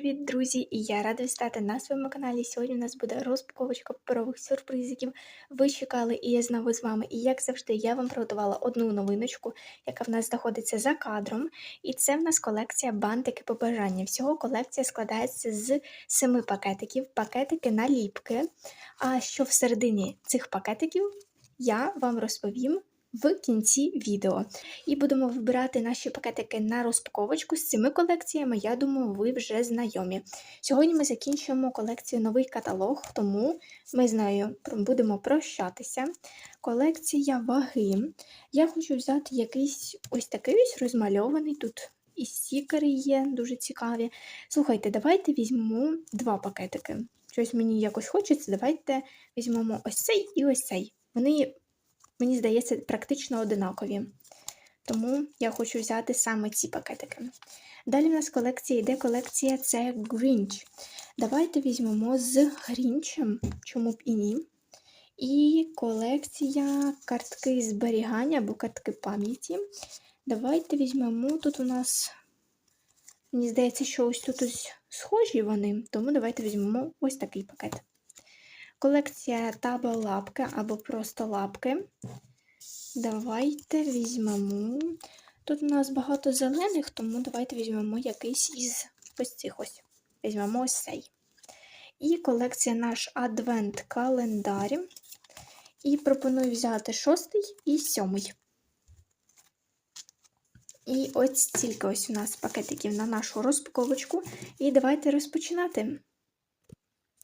привіт, друзі! І я рада вітати на своєму каналі. Сьогодні у нас буде розпаковочка паперових сюрпризиків. Ви чекали, і я знову з вами. І як завжди, я вам приготувала одну новиночку, яка в нас знаходиться за кадром. І це в нас колекція бантики по бажанню. Всього колекція складається з семи пакетиків, пакетики наліпки. А що всередині цих пакетиків, я вам розповім в кінці відео. І будемо вибирати наші пакетики на розпаковочку з цими колекціями. Я думаю, ви вже знайомі. Сьогодні ми закінчуємо колекцію новий каталог, тому ми з нею будемо прощатися. Колекція ваги. Я хочу взяти якийсь ось такий ось розмальований тут. І стікери є дуже цікаві. Слухайте, давайте візьмемо два пакетики. Щось мені якось хочеться. Давайте візьмемо ось цей і ось цей. Вони мені здається, практично одинакові. Тому я хочу взяти саме ці пакетики. Далі в нас колекція йде колекція це Grinch. Давайте візьмемо з Грінчем, чому б і ні. І колекція картки зберігання або картки пам'яті. Давайте візьмемо. Тут у нас, мені здається, що ось тут ось схожі вони, тому давайте візьмемо ось такий пакет. Колекція таба лапки або просто лапки. Давайте візьмемо. Тут у нас багато зелених, тому давайте візьмемо якийсь із ось цих ось. Візьмемо ось цей. І колекція наш адвент-календар. І пропоную взяти шостий і сьомий. І ось стільки ось у нас пакетиків на нашу розпаковочку. І давайте розпочинати.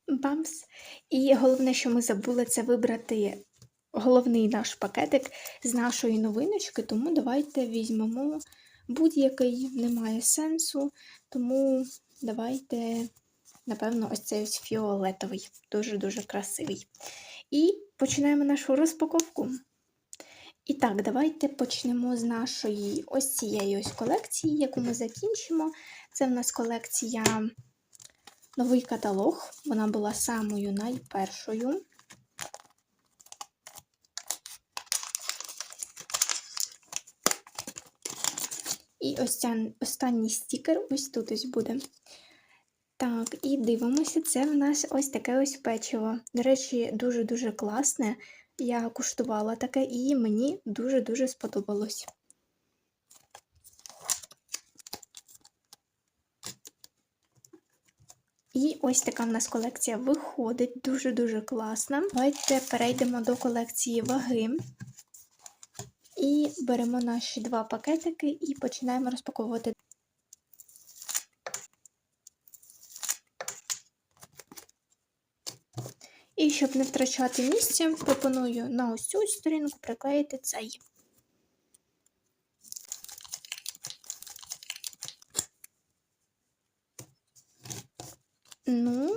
Бамс! І головне, що ми забули, це вибрати головний наш пакетик з нашої новиночки, тому давайте візьмемо будь-який, немає сенсу. Тому давайте, напевно, ось цей ось фіолетовий, дуже-дуже красивий. І починаємо нашу розпаковку. І так, давайте почнемо з нашої ось цієї ось колекції, яку ми закінчимо. Це в нас колекція новий каталог. Вона була самою найпершою. І ось ця останній стікер ось тут ось буде. Так, і дивимося, це в нас ось таке ось печиво. До речі, дуже-дуже класне. Я куштувала таке, і мені дуже-дуже сподобалось. І ось така в нас колекція виходить, дуже-дуже класна. Давайте перейдемо до колекції ваги. І беремо наші два пакетики і починаємо розпаковувати. І щоб не втрачати місце, пропоную на ось цю сторінку приклеїти цей. Ну,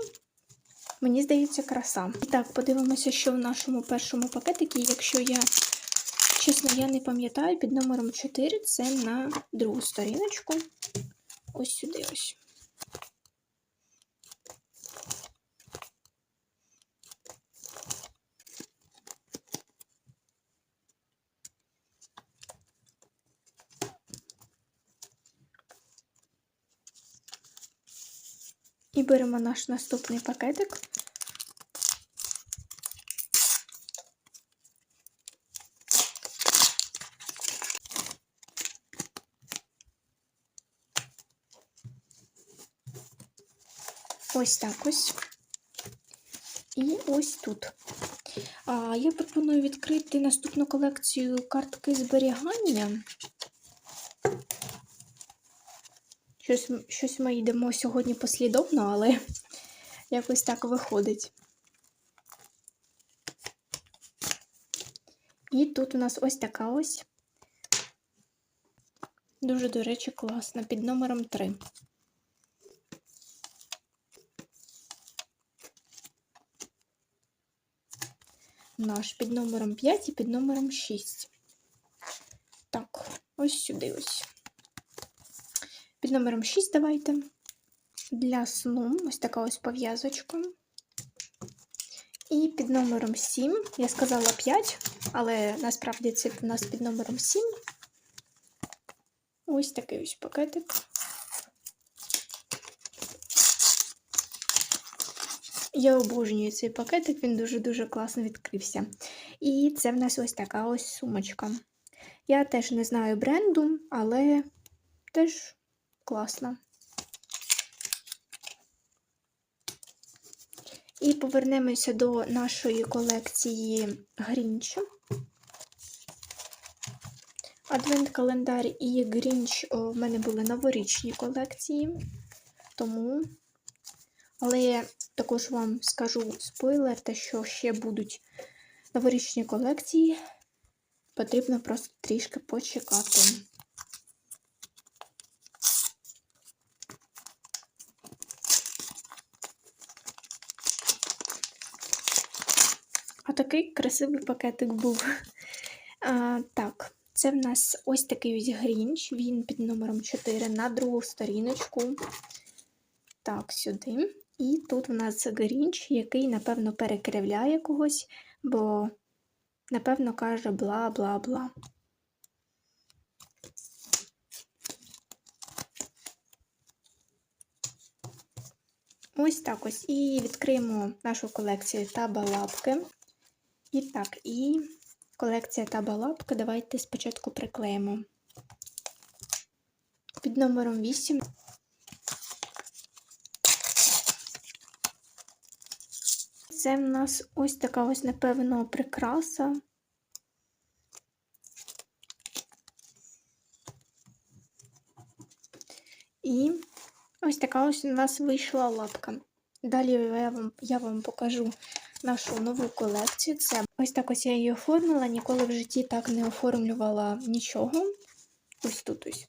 мені здається, краса. І так, подивимося, що в нашому першому пакетику, якщо я, чесно, я не пам'ятаю, під номером 4 це на другу сторіночку. Ось сюди ось. І беремо наш наступний пакетик. Ось так ось. І ось тут. А, Я пропоную відкрити наступну колекцію картки зберігання. Щось щось ми йдемо сьогодні послідовно, але якось так виходить. І тут у нас ось така ось. Дуже, до речі, класна, під номером 3. Наш під номером 5 і під номером 6. Так, ось сюди ось. Під номером 6 давайте. Для сну ось така ось пов'язочка. І під номером 7, я сказала 5, але насправді це у нас під номером 7. Ось такий ось пакетик. Я обожнюю цей пакетик, він дуже-дуже класно відкрився. І це в нас ось така ось сумочка. Я теж не знаю бренду, але теж класна. І повернемося до нашої колекції Грінчу. Адвент-календар і Грінч в мене були новорічні колекції, тому. Але я також вам скажу спойлер, те, що ще будуть новорічні колекції, потрібно просто трішки почекати. А такий красивий пакетик був. А, так, це в нас ось такий ось грінч, він під номером 4 на другу сторіночку. Так, сюди. І тут в нас грінч, який, напевно, перекривляє когось, бо, напевно, каже бла-бла-бла. Ось так ось. І відкриємо нашу колекцію табалапки. І так, і колекція табалапка. Давайте спочатку приклеїмо. Під номером 8. Це в нас ось така ось, напевно, прикраса. І ось така ось у нас вийшла лапка. Далі я вам, я вам покажу нашу нову колекцію. Це ось так ось я її оформила, ніколи в житті так не оформлювала нічого. Ось тут ось.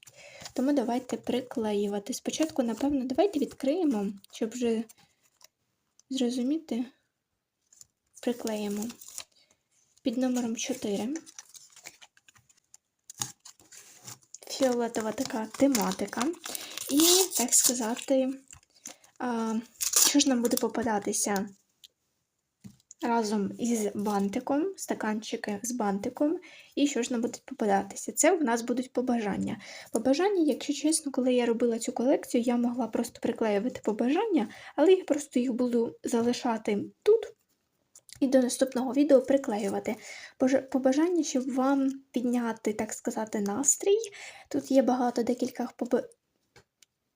Тому давайте приклеювати. Спочатку, напевно, давайте відкриємо, щоб вже зрозуміти, приклеїмо під номером 4. Фіолетова така тематика. І, так сказати, що ж нам буде попадатися разом із бантиком, стаканчики з бантиком, і що ж нам буде попадатися? Це в нас будуть побажання. Побажання, якщо чесно, коли я робила цю колекцію, я могла просто приклеювати побажання, але я просто їх буду залишати тут. І до наступного відео приклеювати побажання, щоб вам підняти, так сказати, настрій. Тут є багато декілька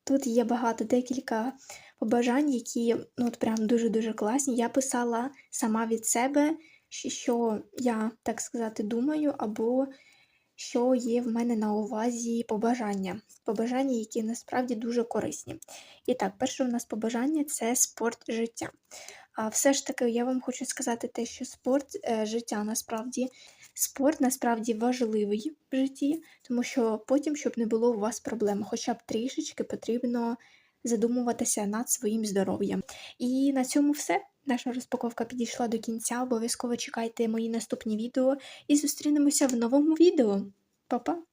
Тут є багато декілька побажань, які ну, от прям дуже-дуже класні. Я писала сама від себе, що я, так сказати, думаю, або що є в мене на увазі побажання. Побажання, які насправді дуже корисні. І так, перше у нас побажання це спорт життя. А все ж таки, я вам хочу сказати те, що спорт е, життя насправді спорт насправді важливий в житті, тому що потім, щоб не було у вас проблем, хоча б трішечки потрібно задумуватися над своїм здоров'ям. І на цьому все. Наша розпаковка підійшла до кінця. Обов'язково чекайте мої наступні відео і зустрінемося в новому відео. Па-па!